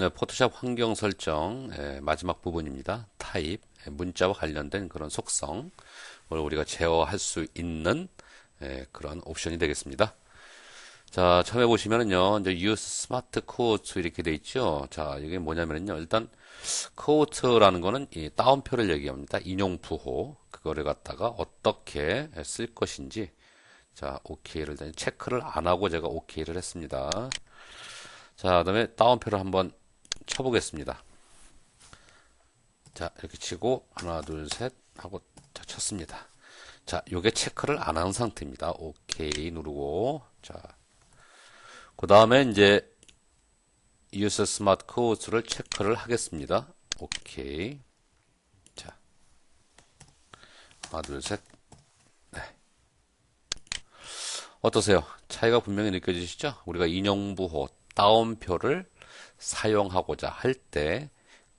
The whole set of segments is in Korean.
네, 포토샵 환경 설정 예, 마지막 부분입니다. 타입 예, 문자와 관련된 그런 속성을 우리가 제어할 수 있는 예, 그런 옵션이 되겠습니다. 자, 처음에 보시면은요, 이제 use smart quote 이렇게 돼 있죠. 자, 이게 뭐냐면은요, 일단 quote라는 거는 이 따옴표를 얘기합니다. 인용 부호 그거를 갖다가 어떻게 쓸 것인지 자, OK를 체크를 안 하고 제가 OK를 했습니다. 자, 그 다음에 따옴표를 한번 쳐보겠습니다. 자, 이렇게 치고 하나, 둘, 셋 하고 자, 쳤습니다. 자, 요게 체크를 안 한 상태입니다. 오케이 누르고 자, 그 다음에 이제 use smart quotes를 체크를 하겠습니다. 오케이. 자, 하나, 둘, 셋. 네. 어떠세요? 차이가 분명히 느껴지시죠? 우리가 인용부호, 따옴표를 사용하고자 할 때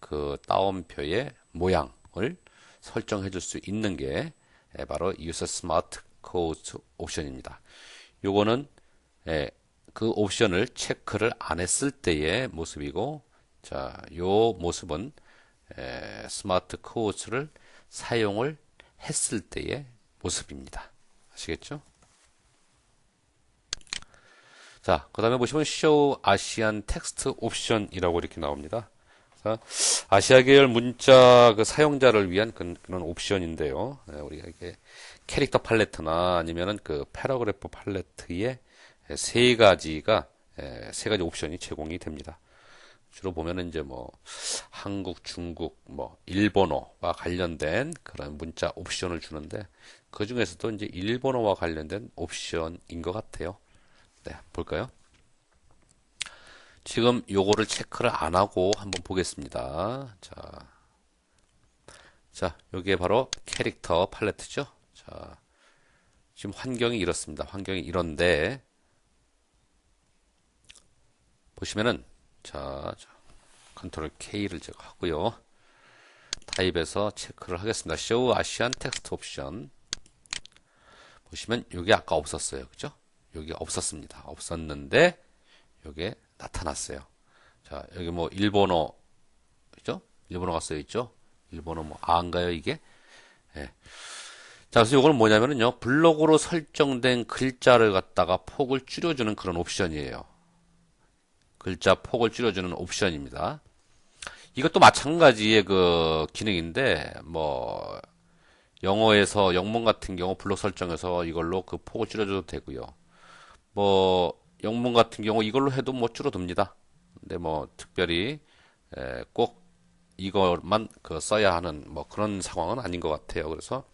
그 따옴표의 모양을 설정해 줄 수 있는 게 바로 Use Smart Quote 옵션입니다. 요거는 그 옵션을 체크를 안 했을 때의 모습이고 자, 요 모습은 스마트 코어스를 사용을 했을 때의 모습입니다. 아시겠죠? 자, 그 다음에 보시면 Show ASEAN Text 옵션이라고 이렇게 나옵니다. 자, 아시아 계열 문자 그 사용자를 위한 그, 런 옵션인데요. 네, 우리가 이게 캐릭터 팔레트나 아니면은 그 패러그래프 팔레트의 세 가지가 세 가지 옵션이 제공이 됩니다. 주로 보면은 이제 뭐 한국, 중국, 뭐 일본어와 관련된 그런 문자 옵션을 주는데 그 중에서도 이제 일본어와 관련된 옵션인 것 같아요. 네, 볼까요? 지금 요거를 체크를 안 하고 한번 보겠습니다. 자, 자, 요게 바로 캐릭터 팔레트죠. 자, 지금 환경이 이렇습니다. 환경이 이런데, 보시면은, 자, 자 컨트롤 K를 제가 하고요. 타입에서 체크를 하겠습니다. Show ASEAN Text 옵션. 보시면, 요게 아까 없었어요. 그죠? 요게 없었습니다. 없었는데, 요게 나타났어요. 자, 여기 뭐 일본어 그죠? 일본어가 쓰여 있죠? 일본어 뭐 아인가요, 이게? 예. 자, 그래서 이거는 뭐냐면은요. 블록으로 설정된 글자를 갖다가 폭을 줄여 주는 그런 옵션이에요. 글자 폭을 줄여 주는 옵션입니다. 이것도 마찬가지의 그 기능인데 뭐 영어에서 영문 같은 경우 블록 설정해서 이걸로 그 폭을 줄여줘도 되고요. 뭐 영문 같은 경우 이걸로 해도 뭐 줄어듭니다. 근데 뭐 특별히 꼭 이것만 그 써야 하는 뭐 그런 상황은 아닌 것 같아요. 그래서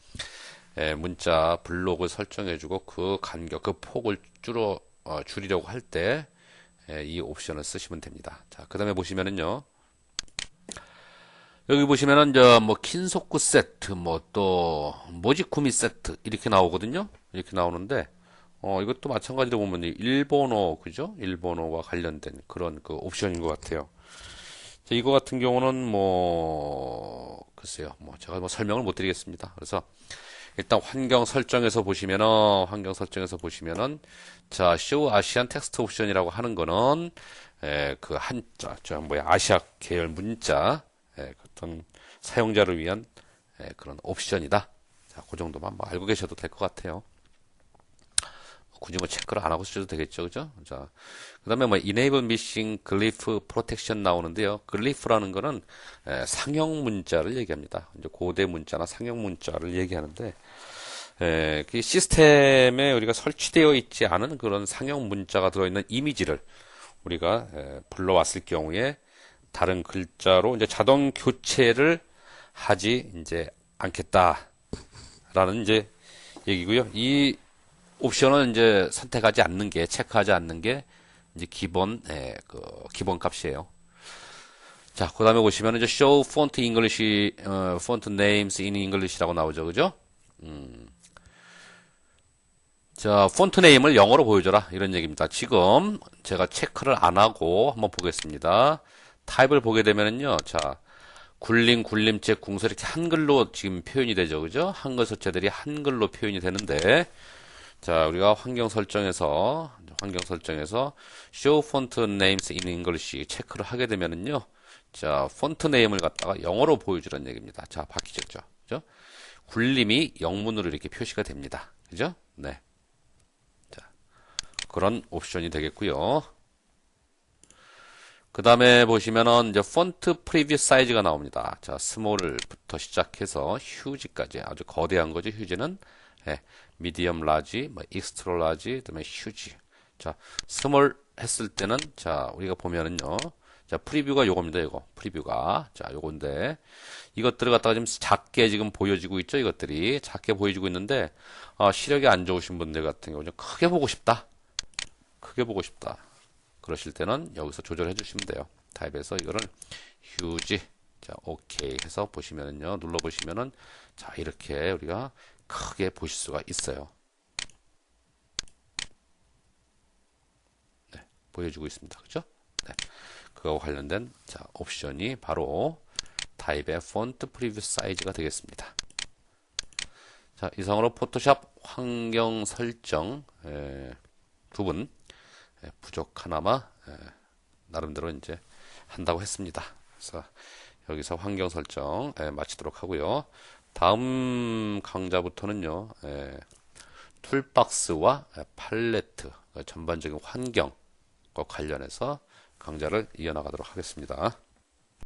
문자 블록을 설정해주고 그 간격, 그 폭을 줄어 어, 줄이려고 할 때 이 옵션을 쓰시면 됩니다. 자, 그 다음에 보시면은요. 여기 보시면은 저뭐 킨소쿠 세트, 뭐 또 모지쿠미 세트 이렇게 나오거든요. 이렇게 나오는데 어, 이것도 마찬가지로 보면 일본어, 그죠? 일본어와 관련된 그런 그 옵션인 것 같아요. 자, 이거 같은 경우는 뭐, 글쎄요. 뭐, 제가 뭐 설명을 못 드리겠습니다. 그래서 일단 환경 설정에서 보시면은, 환경 설정에서 보시면은, 자, 쇼 아시안 텍스트 옵션이라고 하는 거는, 에, 그 한자, 저 뭐야, 아시아 계열 문자, 에, 어떤 사용자를 위한 에, 그런 옵션이다. 자, 그 정도만 뭐 알고 계셔도 될 것 같아요. 굳이 뭐 체크를 안 하고 쓰셔도 되겠죠. 그죠? 자, 그 다음에 뭐 enable missing glyph protection 나오는데요. glyph라는 거는 에, 상형 문자를 얘기합니다. 이제 고대 문자나 상형 문자를 얘기하는데, 에, 그 시스템에 우리가 설치되어 있지 않은 그런 상형 문자가 들어 있는 이미지를 우리가 에, 불러왔을 경우에 다른 글자로 이제 자동 교체를 하지 이제 않겠다라는 이제 얘기고요. 이 옵션은 이제 선택하지 않는 게 체크하지 않는 게 이제 기본 예, 그 기본 값이에요. 자, 그 다음에 보시면 이제 show font English, 어, font names in English라고 나오죠, 그죠? 음. 자, 폰트 네임을 영어로 보여줘라 이런 얘기입니다. 지금 제가 체크를 안 하고 한번 보겠습니다. 타입을 보게 되면은요, 자, 굴림, 굴림체, 궁서 이렇게 한글로 지금 표현이 되죠, 그죠? 한글 서체들이 한글로 표현이 되는데 자, 우리가 환경 설정에서 환경 설정에서 show font names in English 체크를 하게 되면은요. 자, 폰트 네임을 갖다가 영어로 보여주라는 얘기입니다. 자, 바뀌셨죠? 그죠? 굴림이 영문으로 이렇게 표시가 됩니다. 그죠? 네. 자, 그런 옵션이 되겠고요. 그 다음에 보시면은 이제 폰트 프리뷰 사이즈가 나옵니다. 자, 스몰부터 시작해서 휴지까지 아주 거대한 거죠. 휴지는 예, 미디엄 라지, 뭐 익스트라 라지, 그다음에 휴지. 자, 스몰 했을 때는 자, 우리가 보면은요. 자, 프리뷰가 요겁니다. 이거. 프리뷰가. 자, 요건데 이것들을 갖다가 지금 작게 지금 보여지고 있죠. 이것들이 작게 보여지고 있는데 어, 시력이 안 좋으신 분들 같은 경우는 크게 보고 싶다. 크게 보고 싶다. 그러실 때는 여기서 조절해 주시면 돼요. 타입에서 이거를 휴지 자 오케이 해서 보시면은요 눌러 보시면은 자 이렇게 우리가 크게 보실 수가 있어요. 네, 보여주고 있습니다. 그죠? 네, 그거와 관련된 자 옵션이 바로 타입의 폰트 프리뷰 사이즈가 되겠습니다. 자 이상으로 포토샵 환경 설정 부분 예, 부족하나마 예, 나름대로 이제 한다고 했습니다. 그래서 여기서 환경 설정 예, 마치도록 하고요. 다음 강좌부터는요. 툴박스와 팔레트 전반적인 환경과 관련해서 강좌를 이어나가도록 하겠습니다.